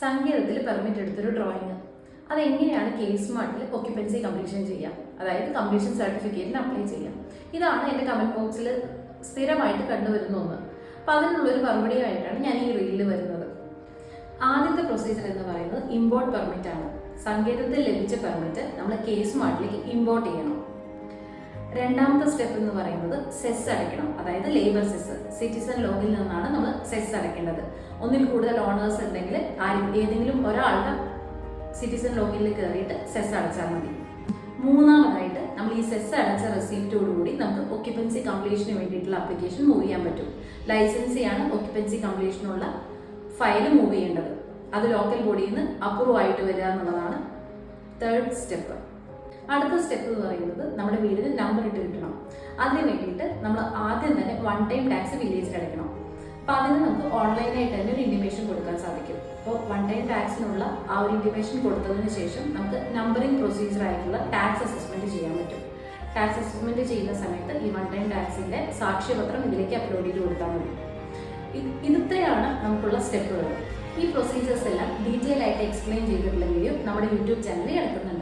സംഗീതത്തിൽ പെർമിറ്റ് എടുത്തൊരു ഡ്രോയിങ് അതെങ്ങനെയാണ് കേസ് മാർട്ടിൽ ഒക്യുപ്പൻസി കംപ്ലീഷൻ ചെയ്യാം? അതായത് കംപ്ലീഷൻ സർട്ടിഫിക്കറ്റിന് അപ്ലൈ ചെയ്യാം. ഇതാണ് എന്റെ കമന്റ് ബോക്സിൽ സ്ഥിരമായിട്ട് കണ്ടുവരുന്ന ഒന്ന്. അപ്പം അതിനുള്ളൊരു മറുപടിയായിട്ടാണ് ഞാൻ ഈ റീലിൽ വരുന്നത്. ആദ്യത്തെ പ്രൊസീജിയർ എന്ന് പറയുന്നത് ഇമ്പോർട്ട് പെർമിറ്റ് ആണ്. സങ്കേതത്തിൽ ലഭിച്ച പെർമിറ്റ് നമ്മൾ കേസ് മാർട്ടിലേക്ക് ഇമ്പോർട്ട് ചെയ്യണം. രണ്ടാമത്തെ സ്റ്റെപ്പ് എന്ന് പറയുന്നത് സെസ് അടയ്ക്കണം. അതായത് ലേബർ സെസ് സിറ്റിസൺ ലോഗിൽ നിന്നാണ് നമ്മൾ സെസ് അടയ്ക്കേണ്ടത്. ഒന്നിൽ കൂടുതൽ ഓണേഴ്സ് ഉണ്ടെങ്കിൽ ഏതെങ്കിലും ഒരാളുടെ സിറ്റിസൺ ലോഗിൽ കയറിയിട്ട് സെസ് അടച്ചാൽ മതി. മൂന്നാമതായിട്ട് നമ്മൾ ഈ സെസ് അടച്ച റെസീപ്റ്റോടുകൂടി നമുക്ക് ഒക്യുപ്പൻസി കംപ്ലീഷന് വേണ്ടിയിട്ടുള്ള അപ്ലിക്കേഷൻ മൂവ് ചെയ്യാൻ പറ്റും. ലൈസൻസിയാണ് ഒക്യുപ്പൻസി കംപ്ലീഷനുള്ള ഫയൽ മൂവ് ചെയ്യേണ്ടത്. അത് ലോക്കൽ ബോഡിയിൽ നിന്ന് അപ്രൂവ് ആയിട്ട് വരിക എന്നുള്ളതാണ് തേർഡ് സ്റ്റെപ്പ് അടുത്ത സ്റ്റെപ്പ് എന്ന് പറയുന്നത് നമ്മുടെ വീടിന് നമ്പർ ഇട്ട് കിട്ടണം. അതിന് വേണ്ടിയിട്ട് നമ്മൾ ആദ്യം തന്നെ വൺ ടൈം ടാക്സ് വില്ലേജിൽ അടയ്ക്കണം. അപ്പോൾ അതിന് നമുക്ക് ഓൺലൈനായിട്ട് തന്നെ ഒരു ഇന്റിമേഷൻ കൊടുക്കാൻ സാധിക്കും. അപ്പോൾ വൺ ടൈം ടാക്സിനുള്ള ആ ഒരു ഇന്റിമേഷൻ കൊടുത്തതിന് ശേഷം നമുക്ക് നമ്പറിംഗ് പ്രൊസീജിയർ ആയിട്ടുള്ള ടാക്സ് അസസ്മെന്റ് ചെയ്യാൻ പറ്റും. ടാക്സ് അസസ്മെന്റ് ചെയ്യുന്ന സമയത്ത് ഈ വൺ ടൈം ടാക്സിന്റെ സാക്ഷ്യപത്രം ഇതിലേക്ക് അപ്ലോഡ് ചെയ്ത് കൊടുത്താൽ മതി. ഇത് ഇത്രയാണ് നമുക്കുള്ള സ്റ്റെപ്പുകൾ ഈ പ്രൊസീജിയേഴ്സ് എല്ലാം ഡീറ്റെയിൽ ആയിട്ട് എക്സ്പ്ലെയിൻ ചെയ്തിട്ടുള്ള വീഡിയോ നമ്മുടെ യൂട്യൂബ് ചാനലിൽ കിടക്കുന്നുണ്ട്.